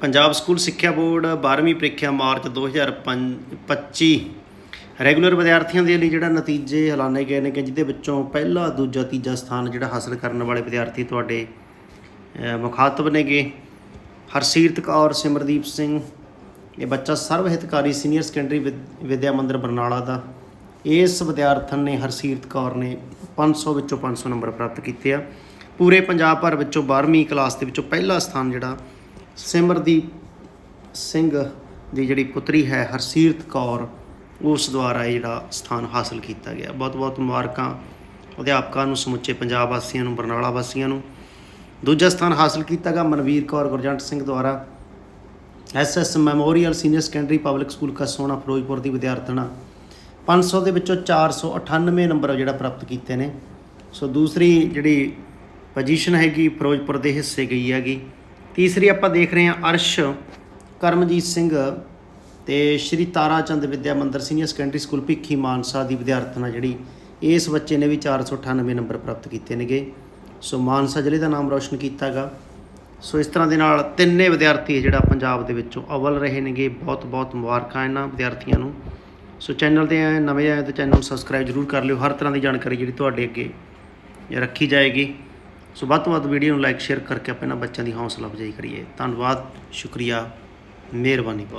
Punjab school ਸਿੱਖਿਆ board 12ਵੀਂ ਪ੍ਰੀਖਿਆ ਮਾਰਚ 2025 ਰੈਗੂਲਰ ਵਿਦਿਆਰਥੀਆਂ ਦੇ ਲਈ ਜਿਹੜਾ ਨਤੀਜੇ ਐਲਾਨੇ ਗਏ ਨੇ ਕਿ ਜਿਹਦੇ ਵਿੱਚੋਂ ਪਹਿਲਾ ਦੂਜਾ ਤੀਜਾ ਸਥਾਨ ਜਿਹੜਾ ਹਾਸਲ ਕਰਨ ਵਾਲੇ ਵਿਦਿਆਰਥੀ ਤੁਹਾਡੇ ਮੁਖਾਤਬ ਨੇਗੇ। ਹਰਸੀਰਤ ਕੌਰ, ਸਿਮਰਦੀਪ ਸਿੰਘ, ਇਹ ਬੱਚਾ ਸਰਵ ਹਿਤਕਾਰੀ ਸੀਨੀਅਰ ਸੈਕੰਡਰੀ ਵਿਦ- ਵਿਦਿਆ ਮੰਦਰ ਬਰਨਾਲਾ ਦਾ। ਇਸ ਵਿਦਿਆਰਥਣ ਨੇ ਹਰਸੀਰਤ ਕੌਰ ਨੇ 500 ਵਿੱਚੋਂ 500 ਨੰਬਰ ਪ੍ਰਾਪਤ ਕੀਤੇ ਆ। ਪੂਰੇ ਪੰਜਾਬ ਭਰ ਵਿੱਚੋਂ 12ਵੀਂ ਕਲਾਸ ਦੇ ਵਿੱਚੋਂ ਪਹਿਲਾ ਸਥਾਨ ਜਿਹੜਾ ਸਿਮਰਦੀਪ ਸਿੰਘ ਦੀ ਜਿਹੜੀ ਪੁੱਤਰੀ ਹੈ, ਹਰਸੀਰਤ ਕੌਰ, ਉਸ ਦੁਆਰਾ ਇਹ ਜਿਹੜਾ ਸਥਾਨ ਹਾਸਲ ਕੀਤਾ ਗਿਆ। ਬਹੁਤ ਬਹੁਤ ਮੁਬਾਰਕਾਂ ਅਧਿਆਪਕਾਂ ਨੂੰ, ਸਮੁੱਚੇ ਪੰਜਾਬ ਵਾਸੀਆਂ ਨੂੰ, ਬਰਨਾਲਾ ਵਾਸੀਆਂ ਨੂੰ। ਦੂਜਾ ਸਥਾਨ ਹਾਸਲ ਕੀਤਾ ਗਿਆ ਮਨਵੀਰ ਕੌਰ ਗੁਰਜੰਟ ਸਿੰਘ ਦੁਆਰਾ। SS memorial senior secondary public school Kasona, Ferozepur ਦੀ ਵਿਦਿਆਰਥਣਾ। 500 ਦੇ ਵਿੱਚੋਂ 498 ਨੰਬਰ ਜਿਹੜਾ ਪ੍ਰਾਪਤ ਕੀਤੇ ਨੇ। ਸੋ ਦੂਸਰੀ ਜਿਹੜੀ ਪੋਜੀਸ਼ਨ ਹੈਗੀ, ਫਿਰੋਜ਼ਪੁਰ ਦੇ ਹਿੱਸੇ ਗਈ ਹੈਗੀ। ਤੀਸਰੀ ਆਪਾਂ ਦੇਖ ਰਹੇ ਹਾਂ ਅਰਸ਼, ਕਰਮਜੀਤ ਸਿੰਘ ਤੇ ਸ਼੍ਰੀ Tara Chand Vidya Mandir senior secondary school Bhikhi Mansa ਦੀ ਵਿਦਿਆਰਥਣਾ ਜਿਹੜੀ। ਇਸ ਬੱਚੇ ਨੇ ਵੀ 498 ਨੰਬਰ ਪ੍ਰਾਪਤ ਕੀਤੇ ਨੇਗੇ। ਸੋ ਮਾਨਸਾ ਜ਼ਿਲ੍ਹੇ ਦਾ ਨਾਮ ਰੌਸ਼ਨ ਕੀਤਾਗਾ ਸੋ ਇਸ ਤਰ੍ਹਾਂ ਦੇ ਨਾਲ ਤਿੰਨੇ ਵਿਦਿਆਰਥੀ ਜਿਹੜਾ ਪੰਜਾਬ ਦੇ ਵਿੱਚੋਂ ਅਵਲ ਰਹੇ ਨੇਗੇ। ਬਹੁਤ ਬਹੁਤ ਮੁਬਾਰਕਾਂ ਇਹਨਾਂ ਵਿਦਿਆਰਥੀਆਂ ਨੂੰ। ਸੋ ਚੈਨਲ ਤੇ ਆਏ, ਨਵੇਂ ਆਏ ਤਾਂ ਚੈਨਲ ਨੂੰ ਸਬਸਕ੍ਰਾਈਬ ਜ਼ਰੂਰ ਕਰ ਲਿਓ। ਹਰ ਤਰ੍ਹਾਂ ਦੀ ਜਾਣਕਾਰੀ ਜਿਹੜੀ ਤੁਹਾਡੇ ਅੱਗੇ ਰੱਖੀ ਜਾਏਗੀ। ਸੋ ਵੱਧ ਤੋਂ ਵੱਧ ਵੀਡੀਓ ਨੂੰ ਲਾਈਕ, ਸ਼ੇਅਰ ਕਰਕੇ ਆਪਾਂ ਇਹਨਾਂ ਬੱਚਿਆਂ ਦੀ ਹੌਸਲਾ ਅਫਜ਼ਾਈ ਕਰੀਏ। ਧੰਨਵਾਦ, ਸ਼ੁਕਰੀਆ, ਮਿਹਰਬਾਨੀ ਬਹੁਤ।